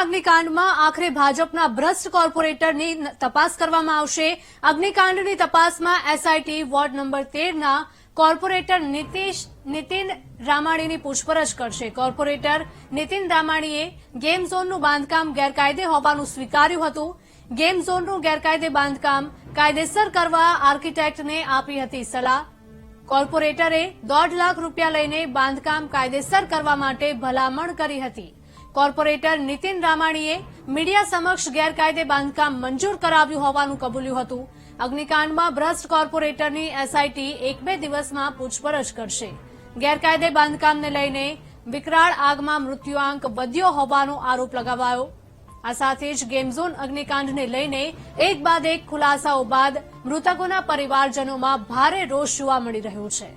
અગ્નિકાંડમાં આખરે ભાજપના ભ્રષ્ટ કોર્પોરેટરની તપાસ કરવામાં આવશે. અગ્નિકાંડની તપાસમાં એસઆઈટી વોર્ડ નંબર તેરના કોર્પોરેટર નીતિશ, નીતિન રામાણીની પૂછપરછ કરશે. કોર્પોરેટર નીતિન રામાણીએ ગેમ ઝોનનું બાંધકામ ગેરકાયદે હોવાનું સ્વીકાર્યું હતું. ગેમ ઝોનનું ગેરકાયદે બાંધકામ કાયદેસર કરવા આર્કિટેક્ટને આપી હતી સલાહ. કોર્પોરેટરે દોઢ લાખ રૂપિયા લઈને બાંધકામ કાયદેસર કરવા માટે ભલામણ કરી હતી. કોર્પોરેટર નીતિન રામાણીએ મીડિયા સમક્ષ ગેરકાયદે બાંધકામ મંજૂર કરાવ્યું હોવાનું કબૂલ્યું હતું. અગ્નિકાંડમાં ભ્રષ્ટ કોર્પોરેટરની એસઆઈટી એક બે દિવસમાં પૂછપરછ કરશે. ગેરકાયદે બાંધકામને લઈને વિકરાળ આગમાં મૃત્યુઆંક વધ્યો હોવાનો આરોપ લગાવાયો. આ સાથે જ ગેમઝોન અગ્નિકાંડને લઈને એક બાદ એક ખુલાસાઓ બાદ મૃતકોના પરિવારજનોમાં ભારે રોષ જોવા મળી રહ્યો છે.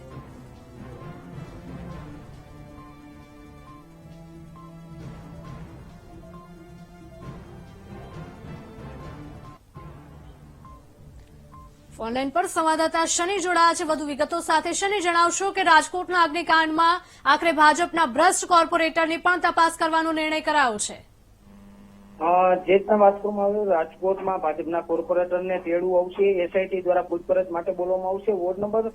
ફોનલાઈન પર સંવાદદાતા શનિ જોડાયા છે. વધુ વિગતો સાથે શનિ જણાવશો કે રાજકોટના અગ્નિકાંડમાં આખરે ભાજપના ભ્રષ્ટ કોર્પોરેટરની પણ તપાસ કરવાનો નિર્ણય કરાયો છે. જે રીતના વાત કરવામાં આવે, રાજકોટમાં ભાજપના કોર્પોરેટરને તેડવું આવશે, એસઆઈટી દ્વારા પૂછપરછ માટે બોલવામાં આવશે. વોર્ડ નંબર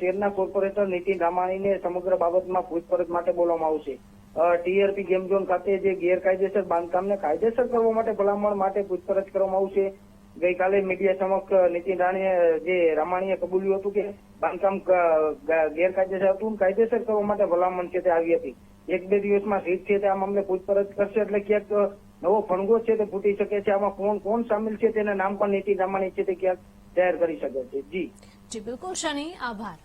તેરના કોર્પોરેટર નીતિન રામાણીને સમગ્ર બાબતમાં પૂછપરછ માટે બોલવામાં આવશે. ટીઆરપી ગેમ ખાતે જે ગેરકાયદેસર બાંધકામને કાયદેસર કરવા માટે ભલામણ માટે પૂછપરછ કરવામાં આવશે. ગઈકાલે મીડિયા સમક્ષ નીતિન રાણીએ જે રામાણીએ કબૂલ્યું હતું કે બાંધકામ ગેરકાયદેસર હતું કાયદેસર કરવા માટે ભલામણ છે તે આવી હતી. એક બે દિવસમાં રીત છે તે આ મામલે પૂછપરછ કરશે એટલે ક્યાંક નવો ફણગો છે તે ફૂટી શકે છે. આમાં કોણ કોણ સામેલ છે તેના નામ પણ નીતિન રામાણી છે તે ક્યાંક જાહેર કરી શકે છે. જી. જી, બિલકુલ, શની, આભાર.